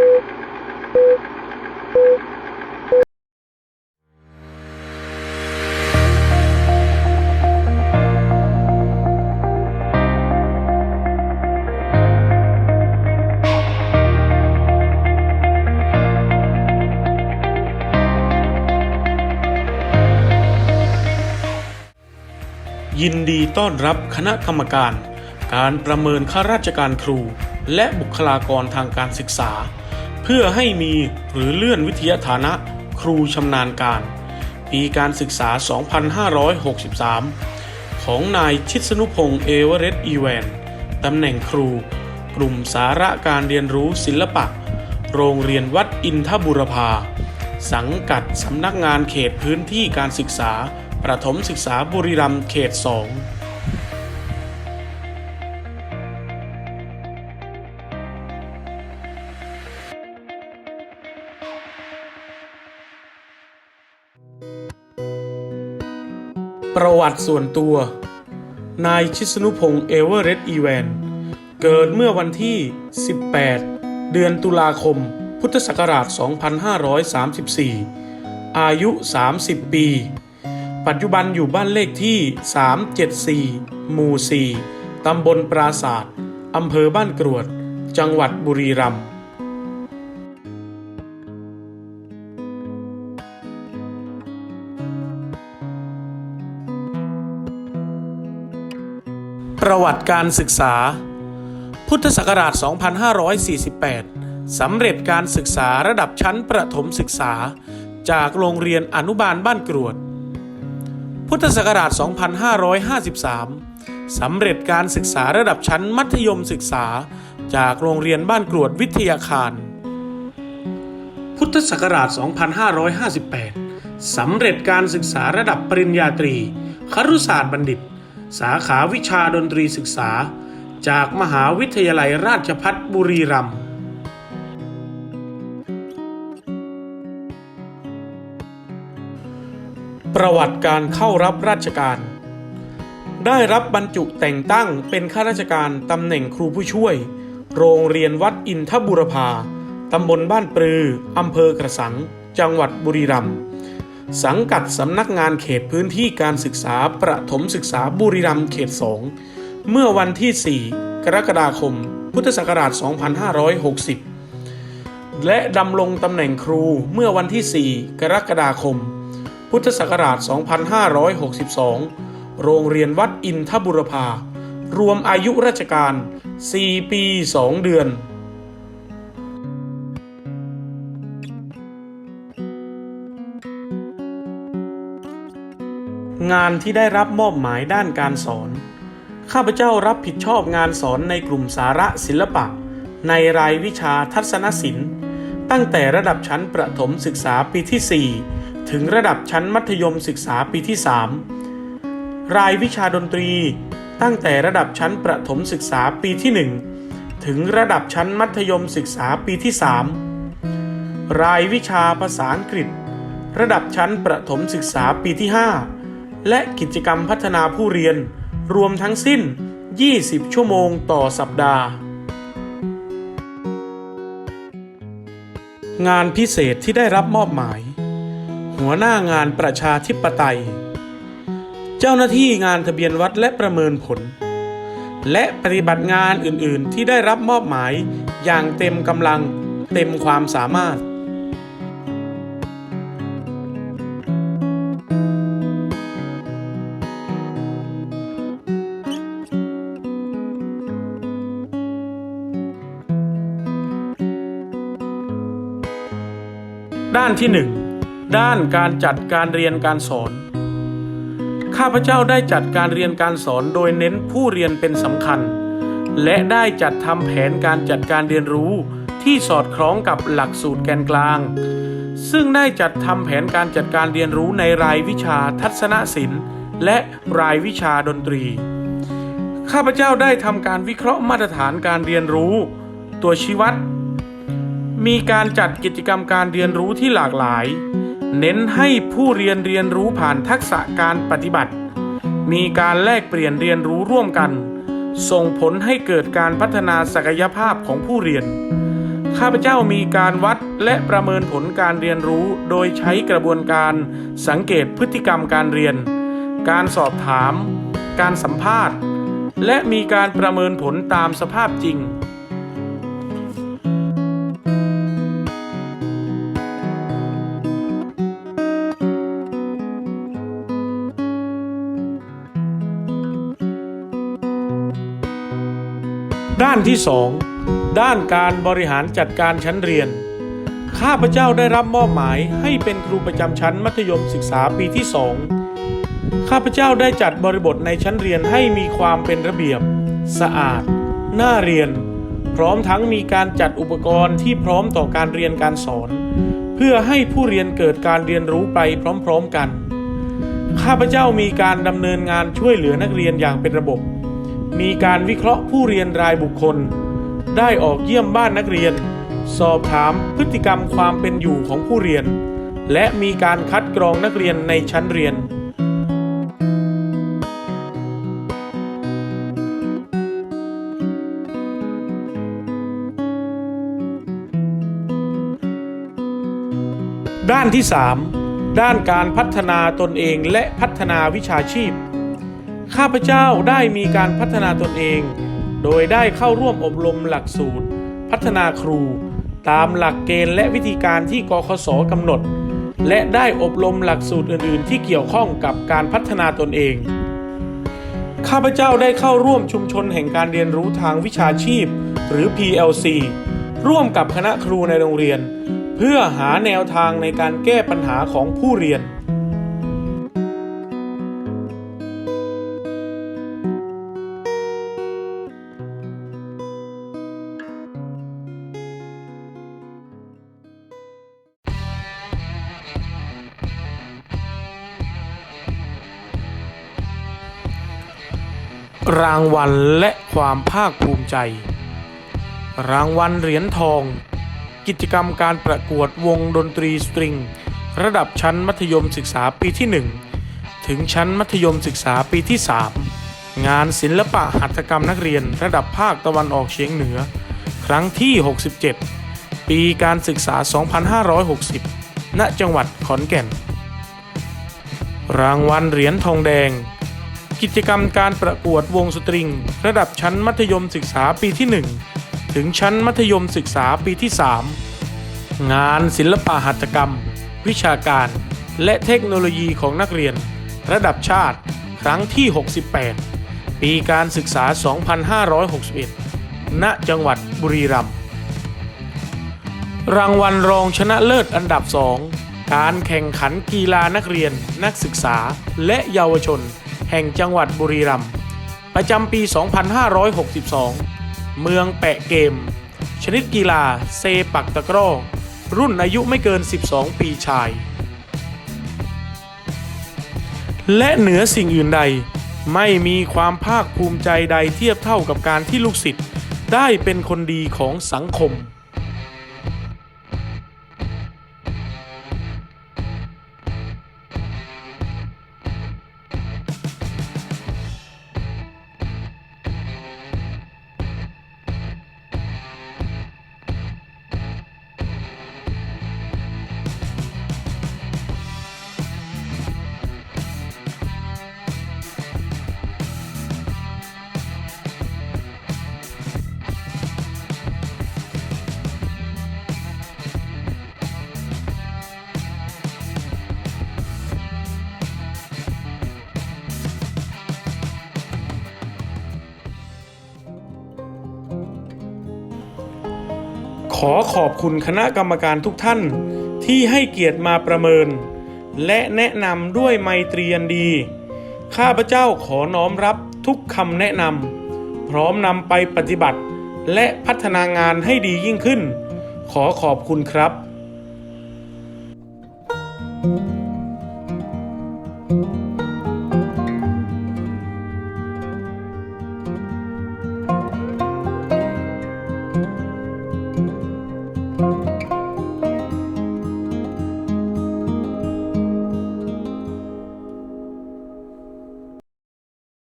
ยินดีต้อนรับคณะกรรมการ การประเมินข้าราชการครู และบุคลากรทางการศึกษา พื่อให้มีหรือเลื่อนวิทยาฐานะครูชำนาญการ ปีการศึกษา 2563 ของนายชิดสนุพงษ์เอเวอเรสต์อีแวนตำแหน่งครู กลุ่มสาระการเรียนรู้ศิลปะ โรงเรียนวัดอินทบุรพา สังกัดสำนักงานเขตพื้นที่การศึกษา ประถมศึกษาบุรีรัมย์เขต 2 ประวัติส่วนตัว นายชิสนุพงษ์เอเวอร์เรสต์อีแวน เกิดเมื่อวันที่ 18 เดือนตุลาคม พุทธศักราช 2534 อายุ 30 ปี ปัจจุบันอยู่บ้านเลขที่ 374 หมู่ 4 ตำบลปราศาสตร์อำเภอบ้านกรวด จังหวัดบุรีรัมย์ ประวัติการศึกษา พุทธศักราช 2548 สำเร็จการศึกษาระดับชั้นประถมศึกษา จากโรงเรียนอนุบาลบ้านกรวด พุทธศักราช 2553 สำเร็จการศึกษาระดับชั้นมัธยมศึกษา จากโรงเรียนบ้านกรวดวิทยาคาร พุทธศักราช 2558 สำเร็จการศึกษาระดับปริญญาตรีครุศาสตร์บัณฑิต สาขาวิชาดนตรีศึกษา จากมหาวิทยาลัยราชภัฏบุรีรัมย์ประวัติการเข้ารับราชการ ได้รับบรรจุแต่งตั้งเป็นข้าราชการตำแหน่งครูผู้ช่วย โรงเรียนวัดอินทบุรพาตำบลบ้านปลืออำเภอกระสัง จังหวัดบุรีรัมย์ สังกัดสำนักงานเขตพื้นที่การศึกษาประถมศึกษาบุรีรัมย์เขต 2 เมื่อวันที่ 4 กรกฎาคม พุทธศักราช 2560 และดำรงตำแหน่งครูเมื่อวันที่ 4 กรกฎาคม พุทธศักราช 2562 โรงเรียนวัดอินทบุรพา รวมอายุราชการ 4 ปี 2 เดือน งานที่ได้รับมอบหมายด้านการสอน ข้าพเจ้ารับผิดชอบงานสอนในกลุ่มสาระศิลปะ ในรายวิชาทัศนศิลป์ ตั้งแต่ระดับชั้นประถมศึกษาปีที่ 4 ถึงระดับชั้นมัธยมศึกษาปีที่ 3 รายวิชาดนตรี ตั้งแต่ระดับชั้นประถมศึกษาปีที่ 1 ถึงระดับชั้นมัธยมศึกษาปีที่ 3 รายวิชาภาษาอังกฤษ ระดับชั้นประถมศึกษาปีที่ 5 และกิจกรรมพัฒนาผู้เรียน รวมทั้งสิ้น 20 ชั่วโมงต่อสัปดาห์ งานพิเศษที่ได้รับมอบหมาย หัวหน้างานประชาธิปไตย เจ้าหน้าที่งานทะเบียนวัดและประเมินผล และปฏิบัติงานอื่น ๆ ที่ได้รับมอบหมายอย่างเต็มกำลังเต็มความสามารถานที่ 1 ด้านการจัดการเรียนการสอน ข้าพเจ้าได้จัดการเรียนการสอนโดยเน้นผู้เรียนเป็นสำคัญ และได้จัดทำแผนการจัดการเรียนรู้ที่สอดคล้องกับหลักสูตรแกนกลาง ซึ่งได้จัดทำแผนการจัดการเรียนรู้ในรายวิชาทัศนศิลป์ และรายวิชาดนตรี ข้าพเจ้าได้ทำการวิเคราะห์มาตรฐานการเรียนรู้ ตัวชี้วัด มีการจัดกิจกรรมการเรียนรู้ที่หลากหลาย เน้นให้ผู้เรียนเรียนรู้ผ่านทักษะการปฏิบัติ มีการแลกเปลี่ยนเรียนรู้ร่วมกัน ส่งผลให้เกิดการพัฒนาศักยภาพของผู้เรียน ข้าพเจ้ามีการวัดและประเมินผลการเรียนรู้โดยใช้กระบวนการสังเกตพฤติกรรมการเรียน การสอบถาม การสัมภาษณ์ และมีการประเมินผลตามสภาพจริง ด้านที่ 2 ด้านการบริหารจัดการชั้นเรียน ข้าพเจ้าได้รับมอบหมายให้เป็นครูประจำชั้นมัธยมศึกษาปีที่ 2 ข้าพเจ้าได้จัดบริบทในชั้นเรียนให้มีความเป็นระเบียบ สะอาด น่าเรียน พร้อมทั้งมีการจัดอุปกรณ์ที่พร้อมต่อการเรียนการสอน เพื่อให้ผู้เรียนเกิดการเรียนรู้ไปพร้อม ๆกัน ข้าพเจ้ามีการดำเนินงานช่วยเหลือนักเรียนอย่างเป็นระบบ มีการวิเคราะห์ผู้เรียนรายบุคคล ได้ออกเยี่ยมบ้านนักเรียน สอบถามพฤติกรรมความเป็นอยู่ของผู้เรียน และมีการคัดกรองนักเรียนในชั้นเรียน ด้านที่ 3 ด้านการพัฒนาตนเองและพัฒนาวิชาชีพ ข้าพเจ้าได้มีการพัฒนาตนเอง โดยได้เข้าร่วมอบรมหลักสูตร พัฒนาครู ตามหลักเกณฑ์และวิธีการที่กคสกำหนด และได้อบรมหลักสูตรอื่น ๆ ที่เกี่ยวข้องกับการพัฒนาตนเอง ข้าพเจ้าได้เข้าร่วมชุมชนแห่งการเรียนรู้ทางวิชาชีพ หรือ PLC ร่วมกับคณะครูในโรงเรียน เพื่อหาแนวทางในการแก้ปัญหาของผู้เรียน รางวัลและความภาคภูมิใจ รางวัลเหรียญทอง กิจกรรมการประกวดวงดนตรีสตริง ระดับชั้นมัธยมศึกษาปีที่ 1 ถึงชั้นมัธยมศึกษาปีที่ 3 งานศิลปะหัตถกรรมนักเรียนระดับภาคตะวันออกเฉียงเหนือ ครั้งที่ 67 ปีการศึกษา 2560 ณ จังหวัดขอนแก่น รางวัลเหรียญทองแดง กิจกรรมการประกวดวงสตริง ระดับชั้นมัธยมศึกษาปีที่ 1 ถึงชั้นมัธยมศึกษาปีที่ 3 งานศิลปะหัตถกรรม วิชาการ และเทคโนโลยีของนักเรียน ระดับชาติ ครั้งที่ 68 ปีการศึกษา 2561 ณ จังหวัดบุรีรัมย์รางวัลรองชนะเลิศอันดับ 2 การแข่งขันกีฬานักเรียน นักศึกษาและเยาวชน แห่งจังหวัดบุรีรัมย์ประจำปี 2562 เมืองแปะเกม ชนิดกีฬาเซปักตะกร้อ รุ่นอายุไม่เกิน 12 ปีชาย และเหนือสิ่งอื่นใด ไม่มีความภาคภูมิใจใดเทียบเท่ากับการที่ลูกศิษย์ได้เป็นคนดีของสังคม ขอขอบคุณคณะกรรมการทุกท่านที่ให้เกียรติมาประเมิน และแนะนำด้วยไมตรีอันดี ข้าพเจ้าขอน้อมรับทุกคำแนะนำพร้อมนำไปปฏิบัติ และพัฒนางานให้ดียิ่งขึ้น ขอขอบคุณครับ